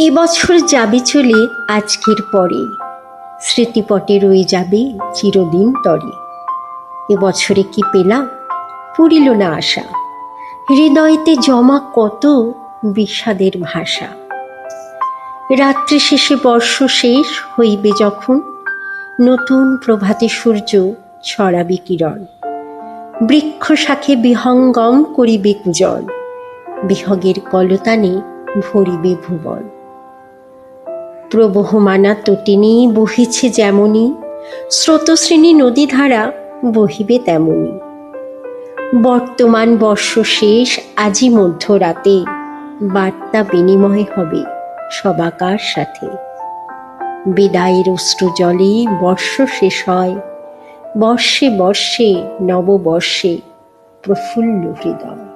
এবছর যাবে চলে আজকের পরে। স্মৃতিপটে রয়ে যাবে চিরদিন তরে। এবছরে কি পেলাম? পুরিল না আশা। হৃদয়তে জমা কত বিষাদের ভাষা। রাত্রি শেষে বর্ষ শেষ হইবে যখন নতুন প্রভাতে সূর্য ছড়াবে কিরণ। বৃক্ষ শাখে বিহঙ্গম করিবে কুজন বিহগের কলতানে ভরিবে ভুবন। প্রবহমানা তটিনী বহিছে যেমনি, স্রোতশ্রেণী নদীধারা বহিবে তেমনি। বর্তমান বর্ষ শেষ আজই মধ্যরাতে, বার্তা বিনিময় হবে সবাকার সাথে। বিদায়ের অশ্রু জলে বর্ষ শেষ হয়, বর্ষে বর্ষে, নববর্ষে প্রফুল্ল হৃদয়।